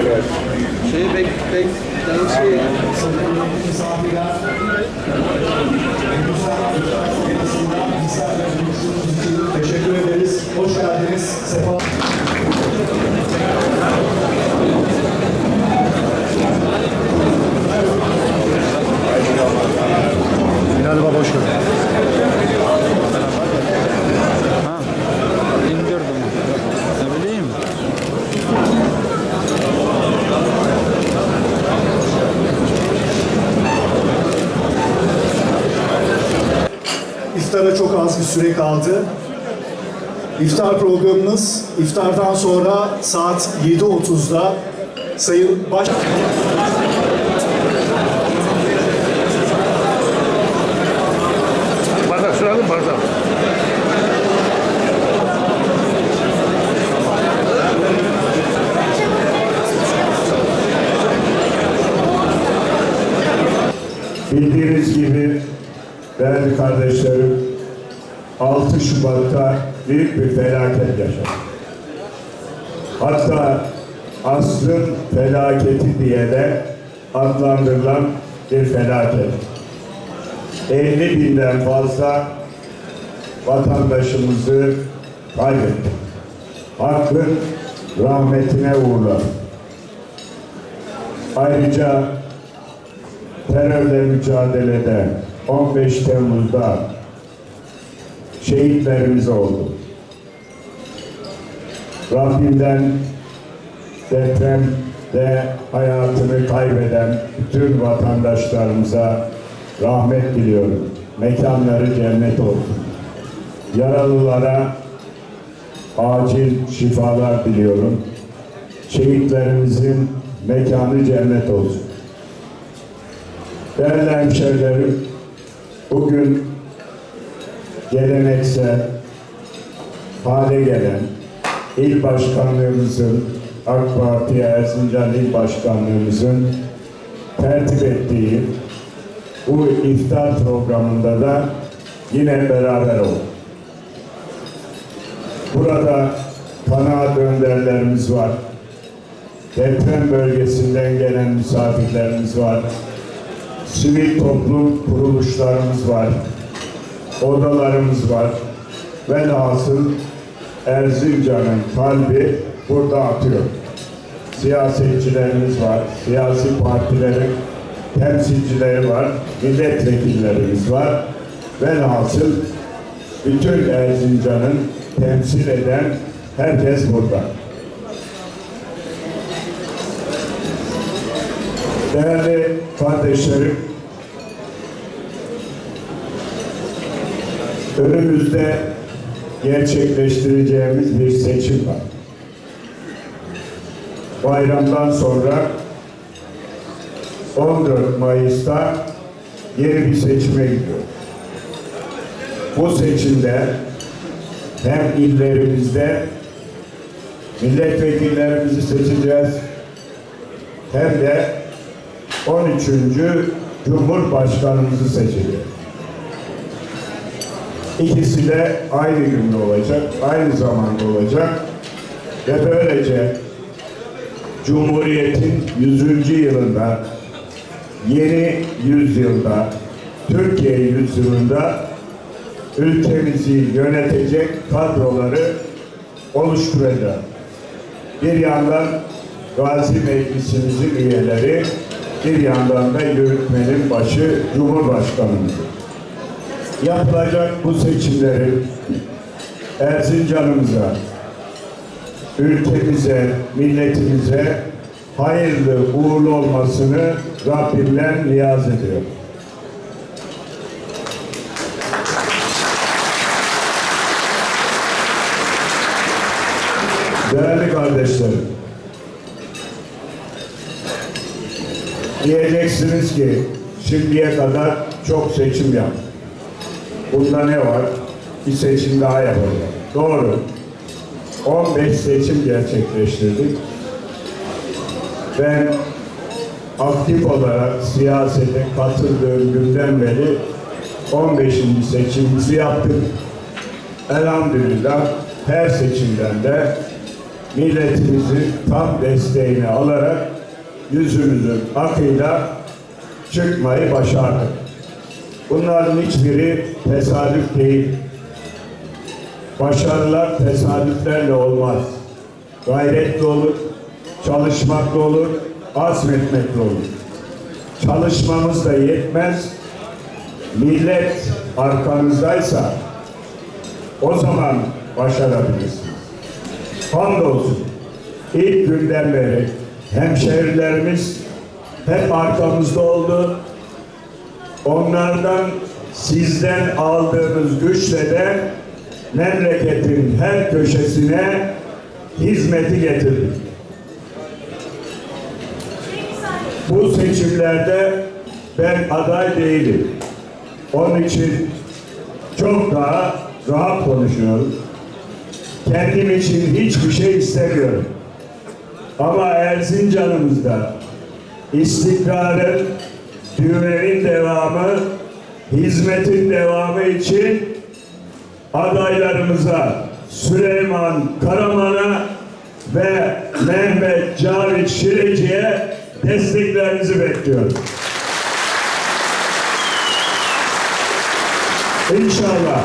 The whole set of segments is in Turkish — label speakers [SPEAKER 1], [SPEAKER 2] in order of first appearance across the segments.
[SPEAKER 1] Şey bek bek ben şey
[SPEAKER 2] Teşekkür ederiz. Hoş geldiniz. Sefa. Binali Baba hoş geldin. Bir süre kaldı. İftar programımız iftardan sonra saat 7.30'da Sayın Baş...
[SPEAKER 3] Bardak sıralım bardak.
[SPEAKER 4] Bildiğiniz gibi değerli kardeşlerim 6 Şubat'ta büyük bir felaket yaşadık. Hatta asrın felaketi diye de adlandırılan bir felaket. 50 binden fazla vatandaşımızı kaybettik. Hakkın rahmetine uğurlar. Ayrıca terörle mücadelede 15 Temmuz'da şehitlerimiz oldu. Rabbimden depremde hayatını kaybeden bütün vatandaşlarımıza rahmet diliyorum. Mekanları cennet olsun. Yaralılara acil şifalar diliyorum. Şehitlerimizin mekanı cennet olsun. Değerli hemşehrilerim, bugün geleneksel hale gelen il başkanlığımızın, AK Parti Erzincan İl Başkanlığımızın tertip ettiği bu iftar programında da yine beraber olduk. Burada kanaat önderlerimiz var. Deprem bölgesinden gelen misafirlerimiz var sivil toplum kuruluşlarımız var, odalarımız var. Velhasıl Erzincan'ın kalbi burada atıyor. Siyasetçilerimiz var, siyasi partilerin temsilcileri var, milletvekillerimiz var. Velhasıl bütün Erzincan'ın temsil eden herkes burada. Değerli kardeşlerim, önümüzde gerçekleştireceğimiz bir seçim var. Bayramdan sonra 14 Mayıs'ta yeni bir seçime gidiyor. Bu seçimde hem illerimizde milletvekillerimizi seçeceğiz hem de 13. Cumhurbaşkanımızı seçecek. İkisi de aynı günde olacak, aynı zamanda olacak ve böylece Cumhuriyet'in 100. yılında, yeni yüzyılda, Türkiye yüzyılında ülkemizi yönetecek kadroları oluşturacak. Bir yandan Gazi Meclisimizin üyeleri, bir yandan da yürütmenin başı Cumhurbaşkanımız. Yapılacak bu seçimlerin Erzincan'ımıza, ülkemize, milletimize hayırlı, uğurlu olmasını Rabbimden niyaz ediyorum. Değerli kardeşlerim, diyeceksiniz ki şimdiye kadar çok seçim yaptık. Bunda ne var? Bir seçim daha yapacağız. Doğru. 15 seçim gerçekleştirdik. Ben aktif olarak siyasete katıldığım günden beri 15. seçimimizi yaptık. Elhamdülillah her seçimden de milletimizin tam desteğini alarak yüzümüzün akıyla çıkmayı başardık. Bunların hiçbiri tesadüf değil. Başarılar tesadüflerle olmaz. Gayretli olur, çalışmakla olur, azmetmekle olur. Çalışmamız da yetmez. Millet arkanızdaysa o zaman başarabilirsiniz. Hamdolsun ilk günden beri hemşehrilerimiz hep arkamızda oldu. Onlardan sizden aldığımız güçle de memleketin her köşesine hizmeti getirdik. Bu seçimlerde ben aday değilim. Onun için çok daha rahat konuşuyorum. Kendim için hiçbir şey istemiyorum. Ama Erzincan'ımızda istikrarın, düğmenin devamı, hizmetin devamı için adaylarımıza Süleyman Karaman'a ve Mehmet Cavit Şireci'ye desteklerinizi bekliyorum. İnşallah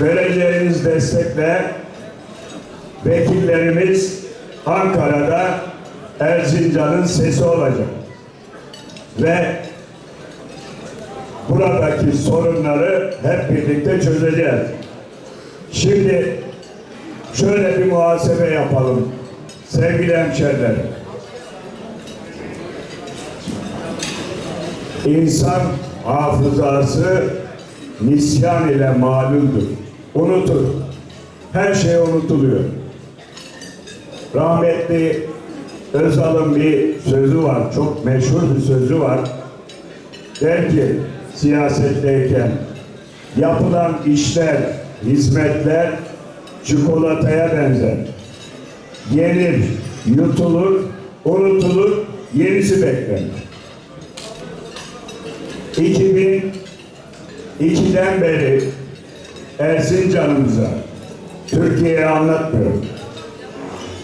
[SPEAKER 4] vereceğiniz destekle vekillerimiz Ankara'da Erzincan'ın sesi olacak. Ve buradaki sorunları hep birlikte çözeceğiz. Şimdi şöyle bir muhasebe yapalım sevgili hemşerilerim. İnsan hafızası nisyan ile malumdur. Unutur. Her şey unutuluyor. Rahmetli Özal'ın bir sözü var. Çok meşhur bir sözü var. Der ki siyasetteyken yapılan işler, hizmetler çikolataya benzer. Yenir, yutulur, unutulur, yenisi beklenir. 2002'den beri Erzincan'ımıza Türkiye'yi anlatmıyorum.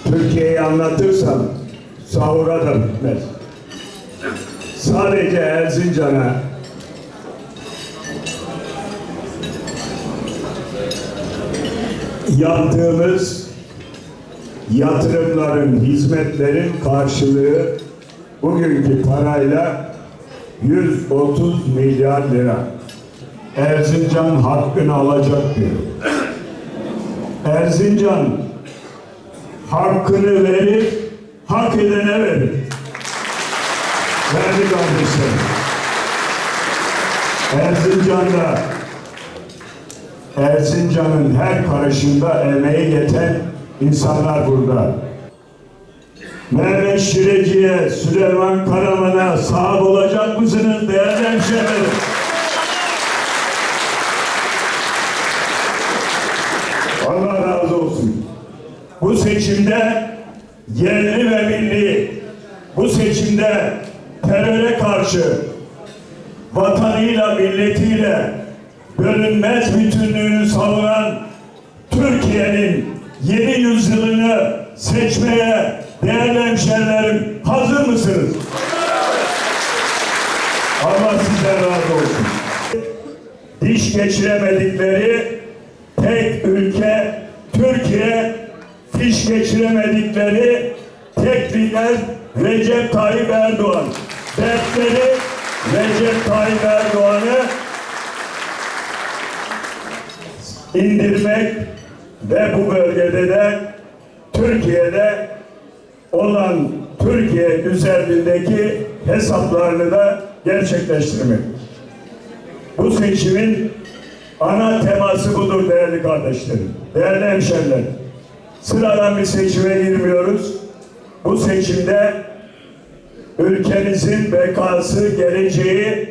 [SPEAKER 4] Türkiye'yi anlatırsam sahura da bitmez. Sadece Erzincan'a yaptığımız yatırımların, hizmetlerin karşılığı bugünkü parayla 130 milyar lira. Erzincan hakkını alacak diyor. Erzincan hakkını verir, hak edene verir. Verdi kardeşlerim. Erzincan'da Erzincan'ın her karışında emeği yeten insanlar burada. Mehmet Şireci'ye, Süleyman Karaman'a sahip olacak mısınız değerli hemşehrilerim? Allah razı olsun. Bu seçimde yerli ve milli, bu seçimde teröre karşı vatanıyla, milletiyle bölünmez bütünlüğünü savunan Türkiye'nin yeni yüzyılını seçmeye değerli hemşehrilerim hazır mısınız? Allah sizden razı olsun. Diş geçiremedikleri tek ülke Türkiye, diş geçiremedikleri tek lider Recep Tayyip Erdoğan. Dertleri Recep Tayyip Erdoğan'ı indirmek ve bu bölgede de Türkiye'de olan Türkiye üzerindeki hesaplarını da gerçekleştirmek. Bu seçimin ana teması budur değerli kardeşlerim, değerli hemşerilerim. sıradan bir seçime girmiyoruz. Bu seçimde ülkemizin bekası, geleceği,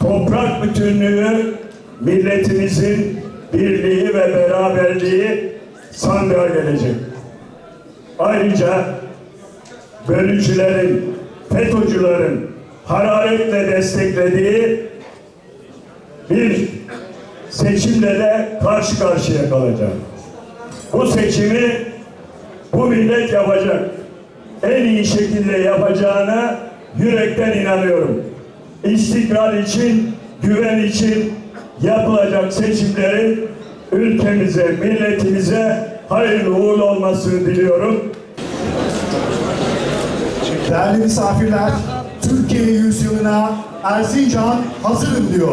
[SPEAKER 4] toprak bütünlüğü, milletimizin birliği ve beraberliği sandığa gelecek. Ayrıca bölücülerin, FETÖ'cülerin hararetle desteklediği bir seçimle de karşı karşıya kalacak. Bu seçimi bu millet yapacak. En iyi şekilde yapacağına yürekten inanıyorum. İstikrar için, güven için yapılacak seçimlerin ülkemize, milletimize hayırlı uğurlu olmasını diliyorum.
[SPEAKER 2] Değerli misafirler, Türkiye yüzyılına Erzincan hazırım diyor.